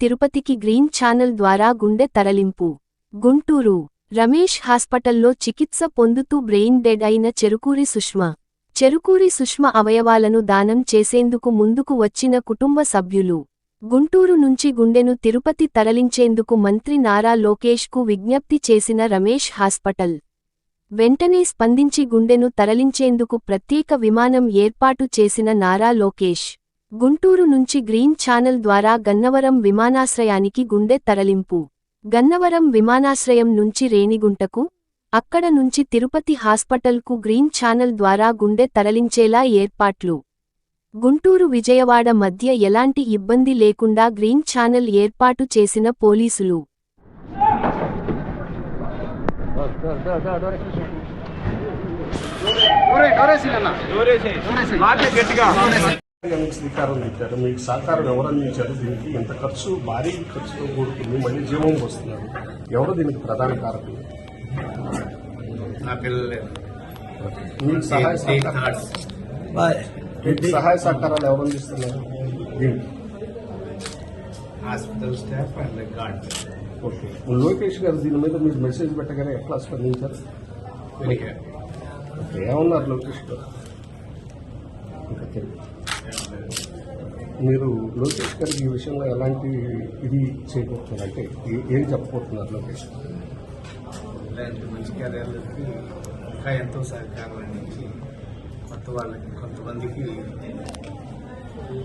తిరుపతికి green channel ద్వారా గుండె తరలింపు. గుంటూరు రమేష్ హాస్పిటల్లో చికిత్స పొందుతూ బ్రెయిన్ డెడ్ అయిన చెరుకూరి సుష్మ. చెరుకూరి సుష్మ అవయవాలను దానం చేసేందుకు ముందుకు వచ్చిన కుటుంబ సభ్యులు. గుంటూరు నుంచి గుండెను తిరుపతి తరలించేందుకు మంత్రి నారా లోకేష్కు విజ్ఞప్తి చేసిన రమేష్ హాస్పిటల్. వెంటనే స్పందించి గుండెను తరలించేందుకు ప్రత్యేక విమానం ఏర్పాటు చేసిన నారా లోకేష్. గుంటూరు నుంచి గ్రీన్ ఛానల్ ద్వారా గన్నవరం విమానాశ్రయానికి గుండె తరలింపు. గన్నవరం విమానాశ్రయం నుంచి రేణిగుంటకు అక్కడ నుంచి తిరుపతి హాస్పిటల్కు గ్రీన్ ఛానల్ ద్వారా గుండె తరలించేలా ఏర్పాట్లు. గుంటూరు విజయవాడ మధ్య ఎలాంటి ఇబ్బంది లేకుండా గ్రీన్ ఛానల్ ఏర్పాటు చేసిన పోలీసులు. గట్టిగా. శ్రీకారం చుట్టారు మీకు సహకారం ఎవరు అందించారు దీనికి ఎంత ఖర్చు భారీ ఖర్చుతో కూడుకుంది మళ్ళీ జీవం వస్తున్నారు. ఎవరు దీనికి ప్రధాన కారకులు? నా పిల్లలే మీకు సహాయ Take సహకారం hearts. మీకు సహాయ సహకారాలు ఎవరు అందిస్తున్నారు? దీనికి hospital staff and guard okay. Lokesh గారు దీని మీద మీరు మెసేజ్ పెట్టగానే ఎట్లా స్పందించారు? ఏమన్నారు లోకేష్ గారు? ఇంకా తెలియదు. మీరు లోకేష్ గారికి ఈ విషయంలో ఎలాంటి ఇది చేయబోతున్నారు అంటే ఏ- చెప్పబోతున్నారు లోకేష్? ఇలాంటి మంచి కార్యాలకి ఇంకా ఎంతో సహకారం అందించి కొత్త వాళ్ళకి కొంతమందికి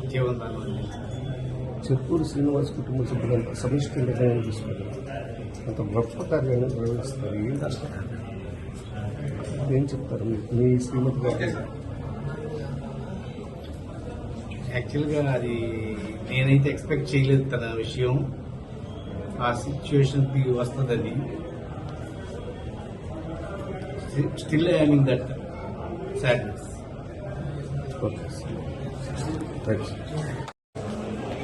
జీవనాలు అందించాలి చెరుకూరు శ్రీనివాస్ కుటుంబ సభ్యులంతా సమిష్టి నిర్ణయం తీసుకున్నారు అంత గొప్ప కార్యాన్ని నిర్వహిస్తారు ఏం చెప్తారు మీ శ్రీమతి గారు? యాక్చువల్గా అది నేనైతే ఎక్స్పెక్ట్ చేయలేదు తన విషయం. ఆ సిచ్యువేషన్కి వస్తుంది అది స్టిల్ ఐ దట్ సాడ్నెస్.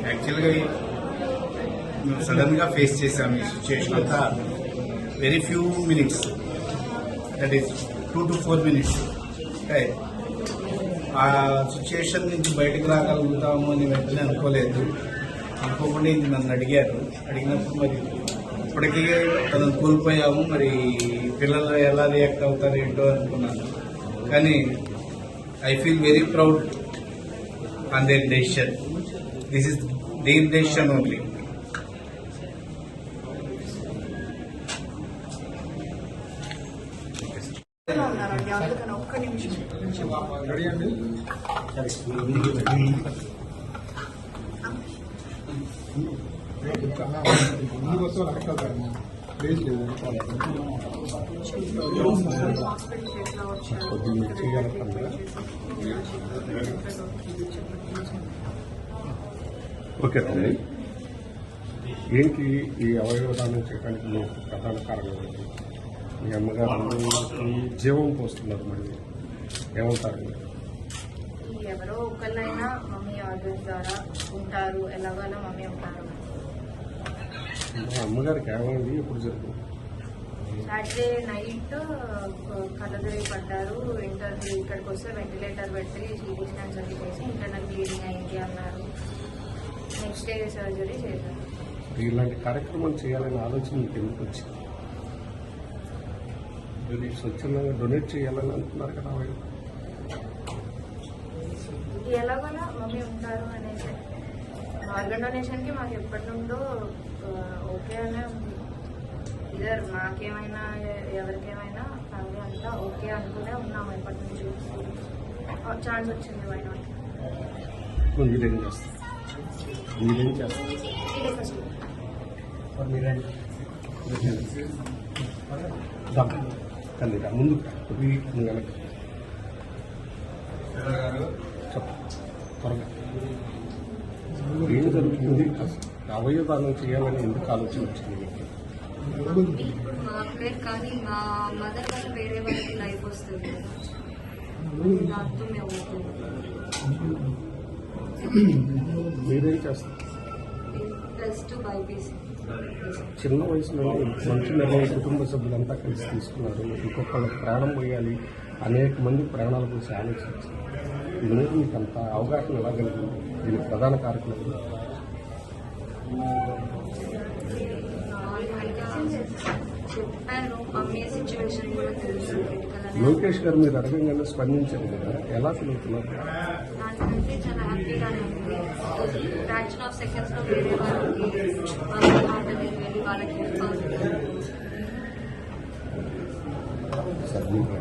యాక్చువల్గా మేము సడన్గా ఫేస్ చేసాం ఈ సిచ్యుయేషన్ అంతా. Very few minutes. That is two to four minutes. ఆ సిచ్యుయేషన్ నుంచి బయటకు రాగలుగుతాము అని వెంటనే అనుకోలేదు. అనుకోకుండా ఇది నన్ను అడిగారు. అడిగినప్పుడు మరి ఇప్పటికీ తనను కోల్పోయాము. మరి పిల్లలు ఎలా రియాక్ట్ అవుతారు ఏంటో అనుకున్నాను. కానీ I feel very proud on their decision this is their decision only అందుకని ఒక్క నిమిషం. ఓకే తల్లి ఏంటి ఈ అవయవ దానం చేయడానికి ప్రధాన కారణం ఏంటి మీ అమ్మగారు జీవం పోస్తున్నారు మళ్ళీ ఏమంటారు? ఎవరో ఒకళ్ళైనా మమ్మీ ఆర్డర్స్ ద్వారా ఉంటారు ఎలాగోలా మమ్మీ ఉంటారు. మా అమ్మగారికి ఏమైంది ఎప్పుడు జరుగుతుంది సాటర్డే నైట్ కళ్ళదరి పడ్డారు ఇంటర్వ్యూ ఇక్కడికి వస్తే వెంటిలేటర్ పెట్టి సిటీ స్కాన్స్ అవి చేసి ఇంటర్నల్ బ్లీడింగ్ అయింది అన్నారు. నెక్స్ట్ డే సర్జరీ చేశారు. ఇలాంటి కార్యక్రమం చేయాలనే ఆలోచన మీకు ఎందుకు వచ్చింది? స్వచ్ఛందంగా డొనేట్ చేయాలని అంటున్నారు కదా ఎలాగోలా మమ్మీ ఉంటారు అనేసి. ఆర్గన్ డొనేషన్కి మాకు ఎప్పటి నుండో ఓకే అనే ఉంది. ఇద్దరు మాకేమైనా ఎవరికేమైనా ఫ్యామిలీ అంతా ఓకే అనుకునే ఉన్నాము ఎప్పటి నుంచి. ఛాన్స్ వచ్చింది వై నాట్ మీరేం చేస్తారు? మీరేం చేస్తారు? కందిగా ముందు త్వరగా. ఏం జరుగుతుంది అవయవదానం చేయాలని ఎందుకు ఆలోచన వచ్చింది మీకు ఇప్పుడు మా అక్కడే కానీ మా మదర్ వల్ల వేరే వాళ్ళకి లైఫ్ వస్తుంది. దాంతో మేము మీరేం చేస్తారు? Plus two BiPC. చిన్న వయసులో మంచి నిర్ణయం కుటుంబ సభ్యులంతా కలిసి తీసుకున్నారు. ఇంకొకళ్ళకి ప్రాణం పోయాలి అనేక మంది ప్రాణాల గురించి ఆలోచించారు. మీరు మీకు అంత అవగాహన ఎలా కలిగింది? ప్రధాన కార్యక్రమం లోకేష్ గారు మీరు అడగంగానే స్పందించారు కదా ఎలా తెలుగుతున్నారు అవుతున్నారు నాకంటే చాలా హ్యాపీగానే ఉంది ఫ్రాక్షన్ ఆఫ్ సెకండ్స్ లో వేరే వాళ్ళకి వాళ్ళ మాటలు వెళ్ళి వాళ్ళకి హెల్ప్ అవుతుంది సార్ మీకు